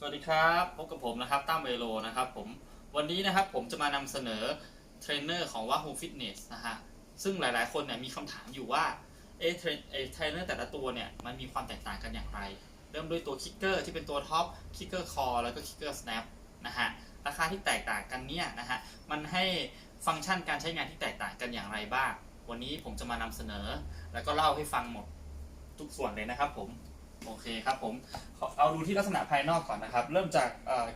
สวัสดีครับพบกับผมนะครับตั้มเวโลนะครับผมวันนี้นะครับผมจะมานำเสนอเทรนเนอร์ของ Wahoo Fitness นะฮะซึ่งหลายๆ คนเนี่ยมีคำถามอยู่ว่าเอเทรนเอเทรนเนอร์แต่ละตัวเนี่ยมันมีความแตกต่างกันอย่างไร เริ่มด้วยตัวคิกเกอร์ที่เป็นตัวท็อปคิกเกอร์คอแล้วก็คิกเกอร์สแนปนะฮะราคาที่แตกต่างกันเนี่ยนะฮะมันให้ฟังก์ชันการใช้งานที่แตกต่างกันอย่างไรบ้าง วันนี้ผมจะมานำเสนอ แล้วก็เล่าให้ฟังหมดทุกส่วนเลยนะครับผม โอเคครับผมเอาดูที่ลักษณะภายนอกก่อนนะครับ เริ่มจาก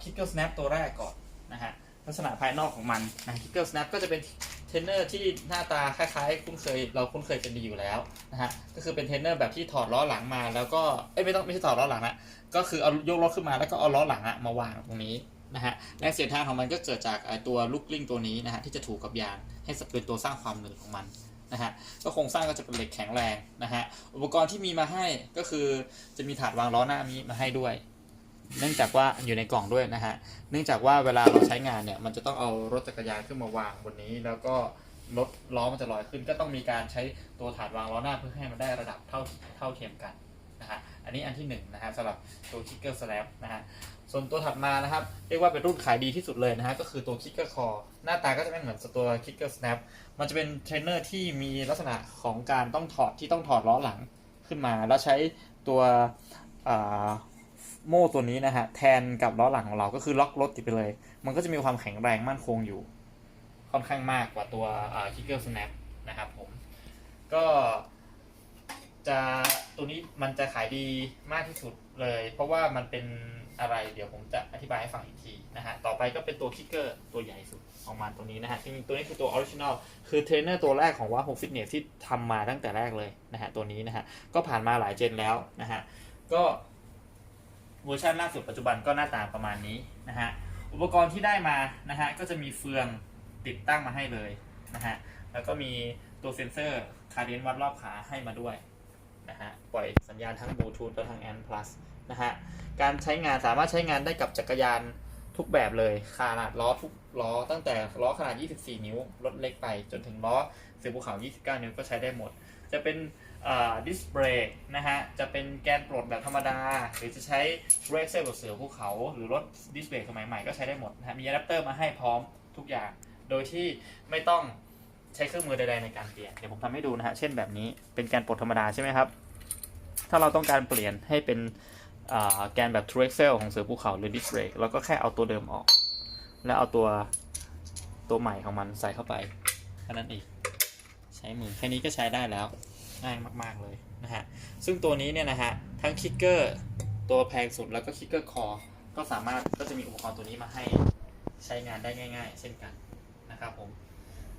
คิกเกิลสแนปตัวแรกก่อนนะฮะลักษณะภายนอกของมันนะคิกเกิลสแนปก็จะเป็นเทรนเนอร์ที่หน้าตาคล้ายๆ คุ้นเคยเราคุ้นเคยกันดีอยู่แล้วนะฮะก็คือเป็นเทรนเนอร์แบบที่ถอดล้อหลังมาแล้วก็เอ้ยไม่ต้องไม่ใช่ถอดล้อหลังนะก็คือเอายกล้อขึ้นมาแล้วก็เอาล้อหลังอะมาวางตรงนี้นะฮะแรงเสียดทานของมันก็เกิดจากตัวลูกกลิ้งตัวนี้นะฮะที่จะถูกกับยางให้เป็นตัวสร้างความหนืดของมัน นะฮะก็โครงสร้างก็จะเป็นเหล็กแข็งแรงนะฮะอุปกรณ์ที่มีมาให้ก็คือจะมีถาดวางล้อหน้ามีมาให้ด้วย เนื่องจากว่าอยู่ในกล่องด้วยนะฮะเนื่องจากว่าเวลาเราใช้งานเนี่ยมันจะต้องเอารถจักรยานขึ้นมาวางบนนี้ แล้วก็รถล้อมันจะลอยขึ้น ก็ต้องมีการใช้ตัวถาดวางล้อหน้าเพื่อให้มันได้ระดับเท่าเท่าเทียมกัน นะฮะอันนี้อันที่หนึ่งนะฮะสำหรับตัว Kicker Slab นะฮะส่วนตัวถัดมานะครับเรียกว่าเป็นรุ่นขายดีที่สุดเลยนะฮะก็คือตัว Kicker Core หน้าตาก็จะไม่เหมือนตัว Kicker Snap มันจะเป็นเทรนเนอร์ที่มีลักษณะของการต้องถอดที่ต้องถอดล้อหลังขึ้นมา แล้วใช้ตัวโม่ตัวนี้นะฮะแทนกับล้อหลังของเราก็คือล็อกรถติดไปเลย มันก็จะมีความแข็งแรงมั่นคงอยู่ ค่อนข้างมากกว่าตัวคิกเกิลสแนปนะครับผม ก็จะตัวนี้ มันจะขายดีมากที่สุดเลย เพราะว่ามันเป็นอะไรเดี๋ยวผมจะอธิบายให้ฟังอีกทีนะฮะ ต่อไปก็เป็นตัวคิกเกอร์ตัวใหญ่สุดออกมาตัวนี้นะฮะจริงๆตัวนี้คือตัวออริจินอลคือเทรนเนอร์ตัวแรกของว่าโฮฟิตเนสที่ทำมาตั้งแต่แรกเลยนะฮะ ตัวนี้นะฮะ ก็ผ่านมาหลายเจนแล้วนะฮะ ก็เวอร์ชันล่าสุดปัจจุบันก็หน้าตาประมาณนี้นะฮะ อุปกรณ์ที่ได้มานะฮะ ก็จะมีเฟืองติดตั้งมาให้เลยนะฮะ แล้วก็มีตัวเซ็นเซอร์คาร์เดนวัดรอบขาให้มาด้วย นะฮะปล่อยสัญญาณทั้งบลูทูธและทั้งแอนพลัสนะฮะการใช้งานสามารถใช้งานได้กับจักรยานทุกแบบเลยขนาดล้อทุกล้อตั้งแต่ล้อขนาด 24 นิ้วลดเล็กไป จนถึงล้อเสือภูเขา 29 นิ้วก็ใช้ได้หมด จะเป็นดิสเบรกนะฮะ จะเป็นแกนปลดแบบธรรมดา หรือจะใช้เบรกเซอร์แบบเสือภูเขา หรือรถดิสเบรกสมัยใหม่ก็ใช้ได้หมดนะฮะมีอะแดปเตอร์มาให้พร้อมทุกอย่าง โดยที่ไม่ต้อง ใช้เครื่องมือใดๆในการเปลี่ยน เดี๋ยวผมทำให้ดูนะฮะ เช่นแบบนี้ เป็นแกนปลดธรรมดาใช่ไหมครับ ถ้าเราต้องการเปลี่ยนให้เป็นแกนแบบ True Excel ของเสือภูเขาหรือ Disc Brake แล้วก็แค่เอาตัวเดิมออก แล้วเอาตัวตัวใหม่ของมันใส่เข้าไปแค่นั้นเองใช้มือแค่นี้ก็ใช้ได้แล้วง่ายมากๆเลยนะฮะ ซึ่งตัวนี้เนี่ยนะฮะ ทั้งคิกเกอร์ตัวแพงสุดแล้วก็คิกเกอร์คอก็สามารถก็จะมีอุปกรณ์ตัวนี้มาให้ใช้งานได้ง่าย ๆ เช่นกันนะครับผม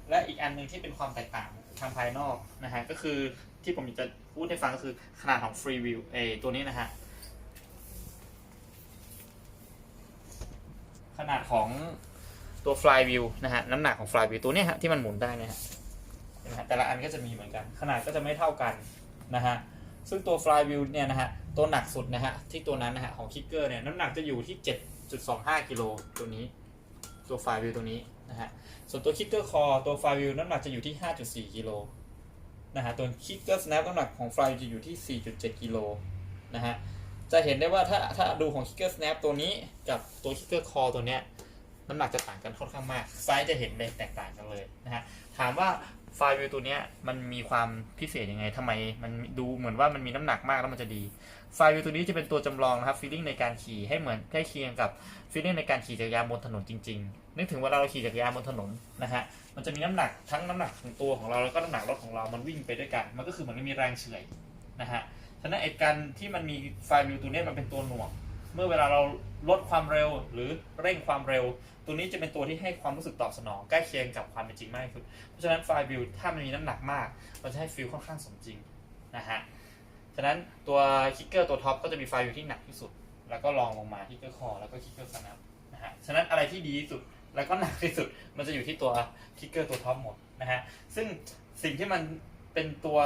และอีกอันหนึ่งที่เป็นความแตกต่างทางภายนอกนะฮะก็คือที่ผมจะพูดให้ฟังก็คือขนาดของ Free Wheel เอตัวนี้นะฮะขนาดของตัว fly wheel นะฮะน้ำหนักของ fly wheel ตัวนี้ฮะที่มันหมุนได้นะฮะแต่ละอันก็จะมีเหมือนกัน ขนาดก็จะไม่เท่ากันนะฮะซึ่งตัว fly wheel เนี่ยนะฮะตัวหนักสุดนะฮะที่ตัวนั้นนะฮะของคิกเกอร์เนี่ยน้ำหนักจะอยู่ที่ 7.25กิโลตัวนี้ ตัว fly wheel ตัวนี้นะฮะ ส่วนตัวคิกเกอร์คอตัวฟลายวิวน้ำหนักจะอยู่ที่ 5.4กิโลนะฮะ ตัวคิกเกอร์สแนปน้ำหนักของฟลายจะอยู่ที่ 4.7กิโลนะฮะ จะเห็นได้ว่าถ้าถ้าดูของคิกเกอร์สแนปตัวนี้กับตัวคิกเกอร์คอตัวเนี้ยน้ำหนักจะต่างกันค่อนข้างมาก ไซส์จะเห็นเลยแตกต่างกันเลยนะฮะ ถามว่า ไฟล์วิวตัวเนี้ยมันมีความพิเศษยังไงทำไม มันดูเหมือนว่ามันมีน้ำหนักมากแล้วมันจะดี ไฟล์วิวตัวนี้จะเป็นตัวจำลองนะครับฟีลลิ่งในการขี่ให้เหมือนใกล้เคียงกับฟีลลิ่งในการขี่จักรยานบนถนนจริงๆ นึกถึงเวลาเราขี่จักรยานบนถนนนะฮะ มันจะมีน้ำหนักทั้งน้ำหนักของตัวของเราแล้วก็น้ำหนักรถของเรา มันวิ่งไปด้วยกัน มันก็คือเหมือนมีแรงเฉื่อยนะฮะ ฉะนั้นไอ้การที่มันมีไฟล์วิวตัวนี้มันเป็นตัวหน่วง เมื่อเวลาเราลดความเร็วหรือเร่งความเร็ว ตัวนี้จะเป็นตัวที่ให้ความรู้สึกตอบสนองใกล้เคียงกับความเป็นจริงมากที่สุดเพราะฉะนั้นไฟล์วิวถ้ามันมีน้ำหนักมากมันจะให้ฟิลค่อนข้างสมจริงนะฮะฉะนั้นตัวคิกเกอร์ตัวท็อปก็จะมีไฟล์วิวที่หนักที่สุด แล้วก็ลองลงมาคิกเกอร์คอแล้วก็คิกเกอร์สนับนะฮะฉะนั้นอะไรที่ดีที่สุดแล้วก็หนักที่สุดมันจะอยู่ที่ตัวคิกเกอร์ตัวท็อปหมดนะฮะซึ่งสิ่งที่มันเป็นตัว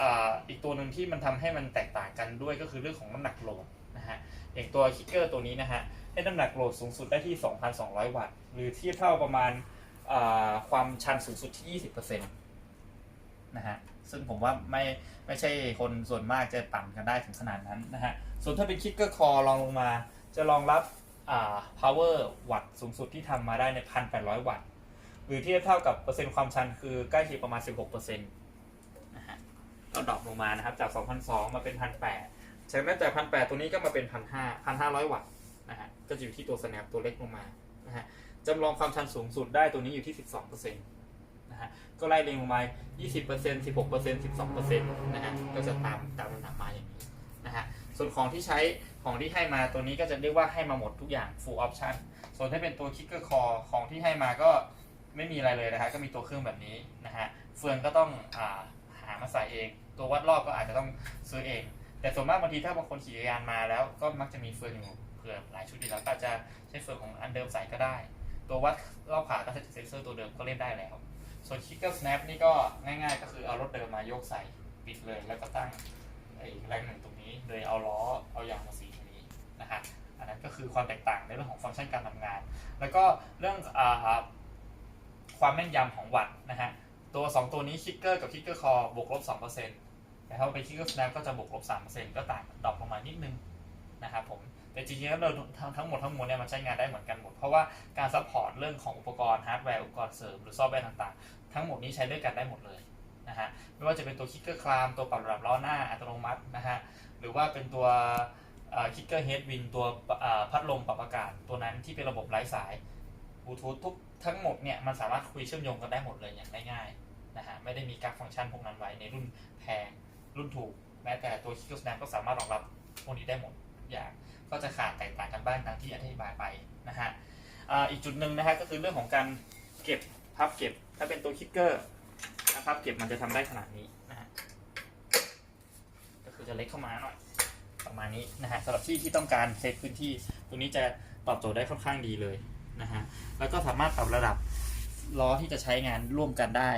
ออีกตัวหนึ่งที่มันทำให้มันแตกต่างกันด้วยก็คือเรื่องของน้ำหนักโหลด นะฮะอย่างตัวคิกเกอร์ตัวนี้นะฮะให้น้ำหนักโหลดสูงสุดได้ที่ 2,200 วัตต์ หรือเทียบเท่าประมาณความชันสูงสุดที่ 20%นะฮะซึ่งผมว่าไม่ไม่ใช่คนส่วนมากจะปั่นกันได้ถึงขนาดนั้นนะฮะส่วนถ้าเป็นคิกเกอร์คอลองลงมา จะรองรับ power วัตต์สูงสุดที่ทำมาได้ในพันแปดร้อยวัตต์ หรือเทียบเท่ากับเปอร์เซ็นต์ความชันคือใกล้เคียงประมาณ 16เปอร์เซ็นต์นะฮะก็ดรอปลงมานะครับจาก2,002มาเป็น 1,800 จากนั้นจาก1,800ตัวนี้ก็มาเป็น1,500 1,500วัตต์นะฮะก็จะอยู่ที่ตัว snap ตัวเล็กลงมานะฮะจำลองความชันสูงสุดได้ตัวนี้อยู่ที่12เปอร์เซ็นต์นะฮะก็ไล่เรียงลงมา20เปอร์เซ็นต์16เปอร์เซ็นต์12เปอร์เซ็นต์นะฮะก็จะตามตามลำดับมาอย่างนี้นะฮะส่วนของที่ใช้ของที่ให้มาตัวนี้ก็จะเรียกว่าให้มาหมดทุกอย่าง full option ส่วนถ้าเป็นตัว kicker core ของที่ให้มาก็ไม่มีอะไรเลยนะฮะก็มีตัวเครื่องแบบนี้นะฮะเฟืองก็ต้องอาหามาใส่เอง ตัววัดรอบก็อาจจะต้องซื้อเอง แต่ส่วนมากบางทีถ้าบางคนขี่จักรยานมาแล้วก็มักจะมีเฟืองอยู่เผื่อหลายชุดอยู่แล้วก็จะใช้เฟืองของอันเดิมใส่ก็ได้ ตัววัดรอบขาก็ใช้เซนเซอร์ตัวเดิมก็เล่นได้แล้ว ส่วน kicker snap นี่ก็ง่ายๆ ก็คือเอารถเดิมมาโยกใส่ปิดเลยแล้วก็ตั้งไอ้แรงหนึ่งตรงนี้ โดยเอาล้อเอายางมาสีตรงนี้นะฮะอันนั้นก็คือความแตกต่างในเรื่องของฟังก์ชันการทำงาน แล้วก็เรื่องอาความแม่นยำของวัตต์นะฮะตัว 2 ตัวนี้คิกเกอร์กับคิกเกอร์คอบวกลบ2% แต่ถ้าเป็นคิกเกอร์สแนปก็จะบวกลบ3%ก็ต่างดรอปลงมานิดนึงนะครับผมแต่จริงๆแล้วเราทั้งทั้งหมดทั้งมวลเนี่ยมันใช้งานได้เหมือนกันหมด เพราะว่าการซัพพอร์ตเรื่องของอุปกรณ์ฮาร์ดแวร์อุปกรณ์เสริมหรือซอฟต์แวร์ต่างๆ ทั้งหมดนี้ใช้ด้วยกันได้หมดเลยนะฮะไม่ว่าจะเป็นตัวคิกเกอร์คลามตัวปรับระดับล้อหน้าอัตโนมัตินะฮะหรือว่าเป็นตัวคิกเกอร์เฮดวินตัวพัดลมปรับอากาศตัวนั้นที่เป็นระบบไร้สายบลูทูธทุกทั้งหมดเนี่ยมันสามารถคุยเชื่อมโยงกันได้หมดเลยอย่างง่ายๆนะฮะไม่ได้มีการฟังก์ชันพวกนั้นไว้ในรุ่นแพง รุ่นถูก แม้แต่ตัว Kick Snap ก็สามารถรองรับพวกนี้ได้หมดทุกอย่างก็จะขาดแตกต่างกันบ้างตามที่อธิบายไปนะฮะอีกจุดหนึ่งนะฮะก็คือเรื่องของการเก็บพับเก็บ ถ้าเป็นตัวคิกเกอร์นะครับเก็บมันจะทำได้ขนาดนี้นะฮะก็คือจะเล็กเข้ามาหน่อยประมาณนี้นะฮะสำหรับที่ที่ต้องการเซฟพื้นที่ตรงนี้จะตอบโจทย์ได้ค่อนข้างดีเลยนะฮะแล้วก็สามารถปรับระดับล้อที่จะใช้งานร่วมกันได้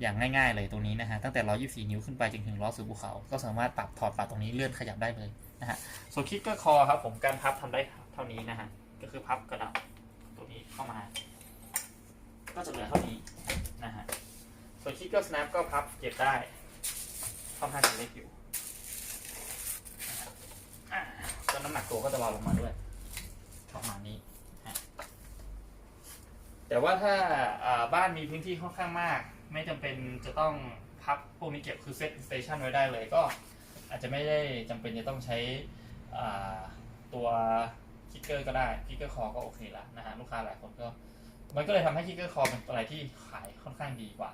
อย่างง่ายๆเลยตรงนี้นะฮะตั้งแต่ 124 นิ้วขึ้นไปจนถึงล้อสู่ภูเขา ก็สามารถปรับถอดปรับตรงนี้เลื่อนขยับได้เลยนะฮะส่วนคิกเกอร์คอครับผมการพับทำได้เท่านี้นะฮะก็คือพับกระดับตัวนี้เข้ามา ก็จะเหลือเท่านี้นะฮะส่วนคิกเกอร์สแนปก็พับเก็บได้ค่อนข้างจะเล็กอยู่อ่าก็น้ำหนักตัวก็จะเบาลงมาด้วยประมาณนี้แต่ว่าถ้าบ้านมีพื้นที่ค่อนข้างมาก ไม่จำเป็นจะต้องพับพวกนี้เก็บคือเซตสเตชันไว้ได้เลยก็อาจจะไม่ได้จำเป็นจะต้องใช้ตัวคิกเกอร์ก็ได้คิกเกอร์คอก็โอเคละนะฮะลูกค้าหลายคนก็ มันก็เลยทำให้คิกเกอร์คอเป็นอะไรที่ขายค่อนข้างดีกว่า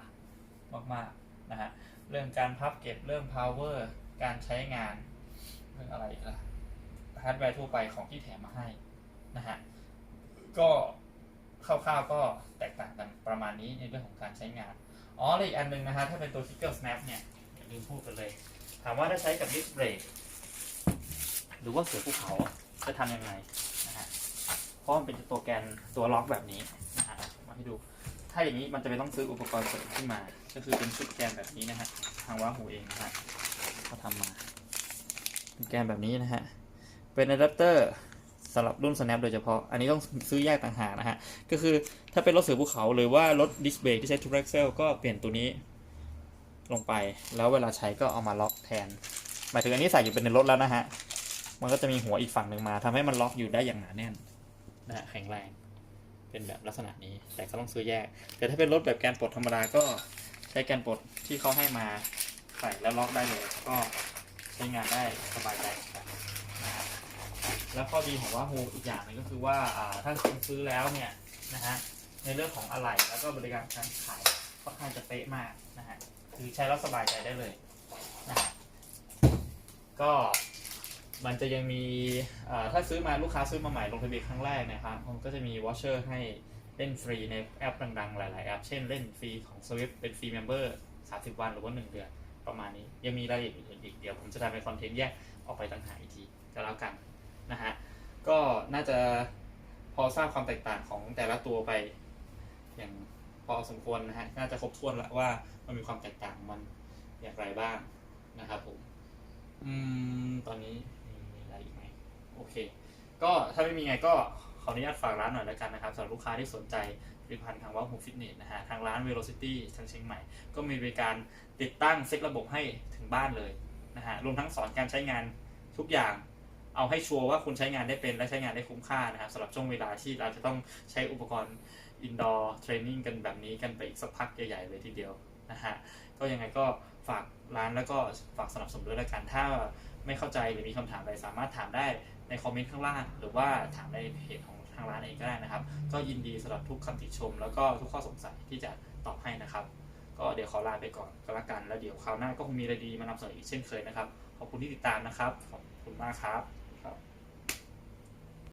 มากๆนะฮะเรื่องการพับเก็บเรื่อง power การใช้งานเรื่องอะไรอีกล่ะฮาร์ดแวร์ทั่วไปของที่แถมมาให้นะฮะก็คร่าวๆก็แตกต่างกันประมาณนี้ในเรื่องของการใช้งาน อ๋อแล้วอีกอันหนึ่งนะฮะถ้าเป็นตัว Kicker Snap เนี่ยอย่าลืมพูดกันเลย ถามว่าถ้าใช้กับดิสเบรกหรือว่าเสือภูเขาจะทำยังไงนะฮะเพราะมันเป็นตัวแกนตัวล็อกแบบนี้นะฮะมาให้ดู ถ้าอย่างนี้มันจะไม่ต้องซื้ออุปกรณ์เสริมขึ้นมา ก็คือเป็นชุดแกนแบบนี้นะฮะทางว้าหูเองนะฮะเขาทำมาเป็นแกนแบบนี้นะฮะเป็นอะแดปเตอร์ สำหรับรุ่น snap โดยเฉพาะ อันนี้ต้องซื้อแยกต่างหากนะฮะ ก็คือถ้าเป็นรถเสือภูเขาหรือว่ารถดิสเบรกที่ใช้ทูเร็กเซลก็เปลี่ยนตัวนี้ลงไป แล้วเวลาใช้ก็เอามาล็อกแทน หมายถึงอันนี้ใส่อยู่เป็นในรถแล้วนะฮะ มันก็จะมีหัวอีกฝั่งหนึ่งมาทำให้มันล็อกอยู่ได้อย่างหนาแน่นนะฮะแข็งแรง เป็นแบบลักษณะนี้ แต่ก็ต้องซื้อแยก แต่ถ้าเป็นรถแบบแกนปลดธรรมดาก็ใช้แกนปลดที่เขาให้มาใส่แล้วล็อกได้เลย ก็ใช้งานได้สบายใจเหมือนกันนะฮะ แล้วข้อดีของว่าโฮอีกอย่างหนึงก็คือว่าอ่าถ้าคุณซื้อแล้วเนี่ยนะฮะในเรื่องของอะไหล่แล้วก็บริการการขายค่อนข้างจะเป๊ะมากนะฮะคือใช้แล้วสบายใจได้เลยนะฮะก็มันจะยังมีอ่าถ้าซื้อมาลูกค้าซื้อมาใหม่ลงทะเบียนครั้งแรกนะครับมันก็จะมีวอชเชอร์ให้เล่นฟรีในแอปดังๆ หลาย ๆ แอป เช่นเล่นฟรีของ Swift เป็นฟรีเมมเบอร์ 30 วันหรือว่า 1 เดือน ประมาณนี้ ยังมีรายละเอียดอื่นๆอีกเดี๋ยวผมจะทำเป็นคอนเทนต์แยกออกไปต่างหากอีกทีก็แล้วกัน นะฮะ ก็น่าจะพอทราบความแตกต่างของแต่ละตัวไป อย่างพอสมควรนะฮะ น่าจะครบถ้วนแล้วว่ามันมีความแตกต่างมันอย่างไรบ้างนะครับผมอืมตอนนี้มีอะไรอีกไหมโอเค ก็ถ้าไม่มีไงก็ขออนุญาตฝากร้านหน่อยแล้วกันนะครับสำหรับลูกค้าที่สนใจผลิตภัณฑ์ทางว่าฮูฟิตเนสนะฮะทางร้าน Velocity ทางเชียงใหม่ ก็มีบริการติดตั้งเซ็ตระบบให้ถึงบ้านเลยนะฮะรวมทั้งสอนการใช้งานทุกอย่าง เอาให้ชัวร์ว่าคุณใช้งานได้เป็นและใช้งานได้คุ้มค่านะครับสำหรับช่วงเวลาที่เราจะต้องใช้อุปกรณ์ indoor training กันแบบนี้กันไปอีกสักพักใหญ่ๆเลยทีเดียวนะฮะก็ยังไงก็ฝากร้านแล้วก็ฝากสนับสนุนด้วยละกันถ้าไม่เข้าใจหรือมีคำถามอะไรสามารถถามได้ในคอมเมนต์ข้างล่าง หรือว่าถามในเพจของทางร้านเองก็ได้นะครับ ก็ยินดีสำหรับทุกคำติชม แล้วก็ทุกข้อสงสัยที่จะตอบให้นะครับ ก็เดี๋ยวขอลาไปก่อนก็แล้วกัน แล้วเดี๋ยวคราวหน้าก็คงมีอะไรดีมานำเสนออีกเช่นเคยนะครับ ขอบคุณที่ติดตามนะครับ ขอบคุณมากครับ